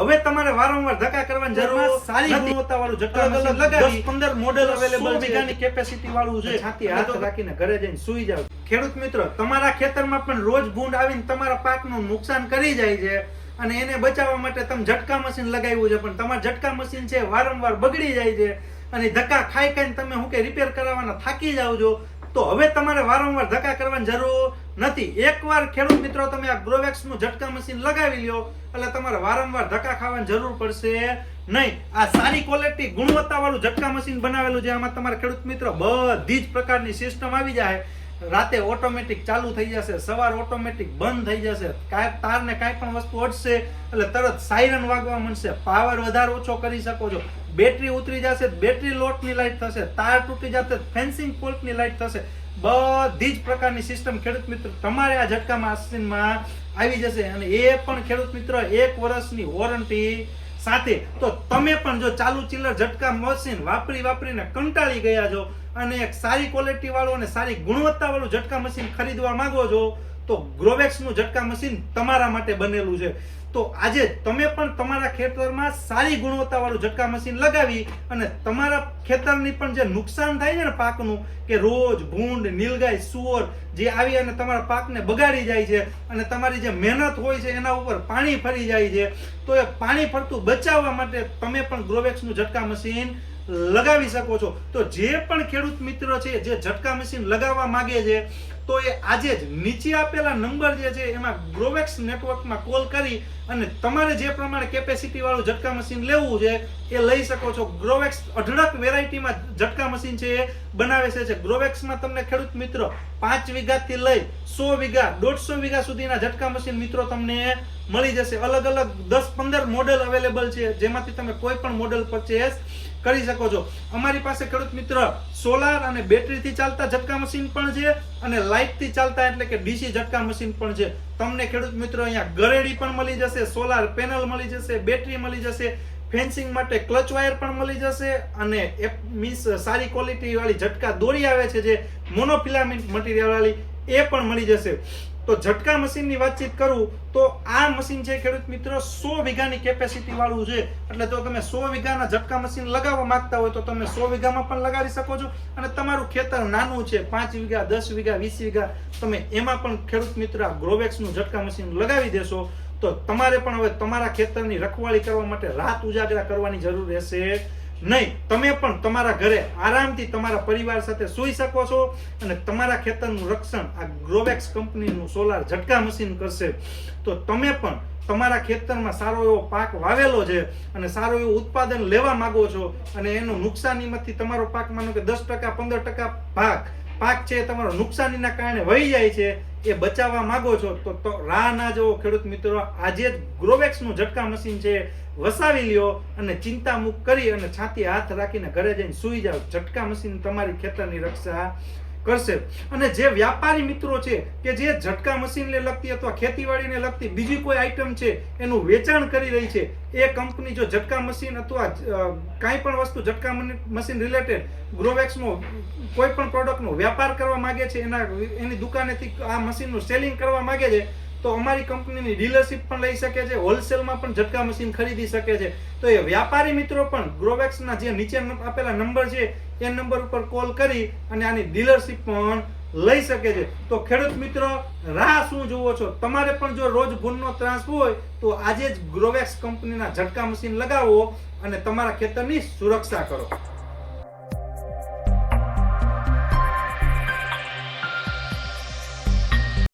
હવે તમારે વારંવાર ધક્કા કરવાની જરૂર સારી ગુણવત્તા વાળું અલગ મશીન લગાવી. 10 15 મોડેલ અવેલેબલ છે? વીઘાની કેપેસિટી વાળું છે. છાતી હાથ રાખીને ઘરે જઈને સૂઈ જાવ ખેડૂત મિત્રો તમારા ખેતરમાં પણ રોજ ભૂંડ આવીને તમારા પાકનું નુકસાન કરી જાય છે અને એને બચાવવા માટે તમે ઝટકા મશીન લગાવ્યું છે. પણ તમારું ઝટકા મશીન છે વારંવાર બગડી જાય છે. અને ધક્કા ખાઈ ખાઈને તમે હું કે રિપેર કરાવવાના થાકી જાવ છો. તો હવે તમારે વારંવાર ધક્કા કરવાની જરૂર નથી. એકવાર ખેડૂત મિત્રો તમે આ ગ્રોવેક્સનું ઝટકા મશીન લગાવી લ્યો, એટલે તમારે વારંવાર ધક્કા ખાવાની જરૂર પડશે નહીં. આ સારી ક્વોલિટી ગુણવત્તા વાળું ઝટકા મશીન બનાવેલું છે, આમાં તમારે ખેડૂત મિત્રો બધી જ પ્રકારની સિસ્ટમ આવી જાય. રાતે ઓટોમેટિક ચાલુ થઈ જશે, સવાર ઓટોમેટિક બંધ થઈ જશે. કાંઈ તારને કાંઈ પણ વસ્તુ અડશે એટલે તરત સાયરન વાગવા મળશે પાવર વધારે ઓછો કરી શકો છો. બેટરી ઉતરી જશે બેટરી લોટની લાઇટ થશે, તાર તૂટી જશે ફેન્સિંગ પોલ્ટની લાઇટ થશે. બધી જ પ્રકારની સિસ્ટમ ખેડૂત મિત્ર તમારે આ ઝટકામાં મશીનમાં આવી જશે. અને એ પણ ખેડૂત મિત્ર એક વર્ષની વોરંટી સાથે. તો તમે પણ જો ચાલુ ચિલ્લર ઝટકા મશીન વાપરી વાપરીને કંટાળી ગયા છો અને એક સારી ક્વોલિટી વાળું અને સારી ગુણવત્તા વાળું ઝટકા મશીન ખરીદવા માંગો છો, તો ગ્રોવેક્સનું ઝટકા મશીન તમારા માટે બનેલું છે. તો આજે તમે પણ તમારા ખેતરમાં સારી ગુણવત્તા વાળું ઝટકા મશીન લગાવી અને તમારા ખેતરની પણ જે નુકસાન થાય છે ને પાકનું, કે રોજ ભૂંડ, નીલગાય, સુવર જે આવી અને તમારા પાકને બગાડી જાય છે અને તમારી જે મહેનત હોય છે એના ઉપર પાણી ફરી જાય છે, તો એ પાણી ફરતું બચાવવા માટે તમે પણ ગ્રોવેક્સનું ઝટકા મશીન લગાવી શકો છો. તો જે પણ ખેડૂત મિત્રો છે, જે ઝટકા મશીન લગાવવા માગે છે, તો એ આજે જ નીચે આપેલા નંબર જે છે, એમાં ગ્રોવેક્સ નેટવર્કમાં કોલ કરી અને તમારે જે પ્રમાણે કેપેસિટી વાળું ઝટકા મશીન લેવું છે, એ લઈ શકો છો. ગ્રોવેક્સ અઢળક વેરાયટીમાં ઝટકા મશીન છે, એ બનાવે છે. ગ્રોવેક્સમાં તમને ખેડૂત મિત્રો પાંચ વીઘાથી લઈ સો વીઘા, દોઢસો વીઘા સુધીના ઝટકા મશીન મિત્રો તમને મળી જશે. અલગ અલગ દસ પંદર મોડેલ અવેલેબલ છે, જેમાંથી તમે કોઈ પણ મોડેલ પરચેસ કરી શકો છો. અમારી પાસે ખેડૂત મિત્ર સોલાર અને બેટરીથી ચાલતા ઝટકા મશીન પણ છે અને લાઇટથી ચાલતા એટલે કે ડીસી ઝટકા મશીન પણ છે. તમને ખેડૂત મિત્રો અહીંયા ગરેડી પણ મળી જશે, સોલાર પેનલ મળી જશે, બેટરી મળી જશે, ફેન્સિંગ માટે ક્લચ વાયર પણ મળી જશે અને મીન્સ સારી ક્વોલિટી વાળી ઝટકા દોરી આવે છે જે મોનોફિલામેન્ટ મટીરિયલ વાળી એ પણ મળી જશે. તો ઝટકા મશીનની વાતચીત કરું તો આ મશીન છે ખેડૂત મિત્રો સો વીઘાની કેપેસિટી વાળું છે. એટલે જો તમે સો વીઘાના ઝટકા મશીન લગાવવા માંગતા હોય તો તમે સો વીઘામાં પણ લગાડી શકો છો. અને તમારું ખેતર નાનું છે, પાંચ વીઘા, દસ વીઘા, વીસ વીઘા, તમે એમાં પણ ખેડૂત મિત્ર ગ્રોવેક્સનું ઝટકા મશીન લગાવી દેશો. તો તમારે પણ હવે તમારા ખેતરની રખવાળી કરવા માટે રાત ઉજાગરા કરવાની જરૂર રહેશે. નહીં, તમે પણ તમારા ઘરે આરામથી તમારા પરિવાર સાથે સૂઈ શકો છો અને તમારા ખેતરનું રક્ષણ આ ગ્રોવેક્સ કંપનીનું સોલાર ઝટકા મશીન કરશે. તો તમે પણ તમારા ખેતરમાં સારો એવો પાક વાવેલો છે અને સારું એવું ઉત્પાદન લેવા માંગો છો અને એનું નુકસાનીમાંથી તમારો પાક માનો કે દસ ટકા, પંદર ટકા પાક પાક છે, તમારો નુકસાનીના કારણે વહી જાય છે, એ બચાવવા માંગો છો, તો રાહ ના જવો ખેડૂત મિત્રો, આજે જ ગ્રોવેક્સનું ઝટકા મશીન છે, વસાવી લ્યો અને ચિંતા મુક્ત કરી અને છાતી હાથ રાખીને ઘરે જઈને સૂઈ જાઓ. ઝટકા મશીન તમારી ખેતરની રક્ષા કરશે. અને જે વ્યાપારી મિત્રો છે, કે જે ઝટકા મશીનને લગતી અથવા ખેતીવાડીને લગતી બીજી કોઈ આઈટમ છે, એનું વેચાણ કરી રહી છે, એ કંપની જો ઝટકા મશીન અથવા કાંઈ પણ વસ્તુ ઝટકા મશીન રિલેટેડ ગ્રોવેક્સનો કોઈ પણ પ્રોડક્ટનો વ્યાપાર કરવા માગે છે, એના, એની દુકાનેથી આ મશીનનું સેલિંગ કરવા માગે છે તો અમારી કંપનીની ડીલરશીપ પણ લઈ શકે છે હોલસેલમાં પણ ઝટકા મશીન ખરીદી શકે છે. તો એ વ્યાપારી મિત્રો પણ ગ્રોવેક્સના જે નીચે આપેલા નંબર છે, એ નંબર ઉપર કોલ કરી અને આની ડીલરશીપ પણ લઈ શકે છે. તો ખેડૂત મિત્રો, રાહ શું જુઓ છો? તમારે પણ જો રોજ ભૂનનો ત્રાસ હોય, તો આજે જ ગ્રોવેક્સ કંપનીના ઝટકા મશીન લગાવો અને તમારા ખેતરની સુરક્ષા કરો.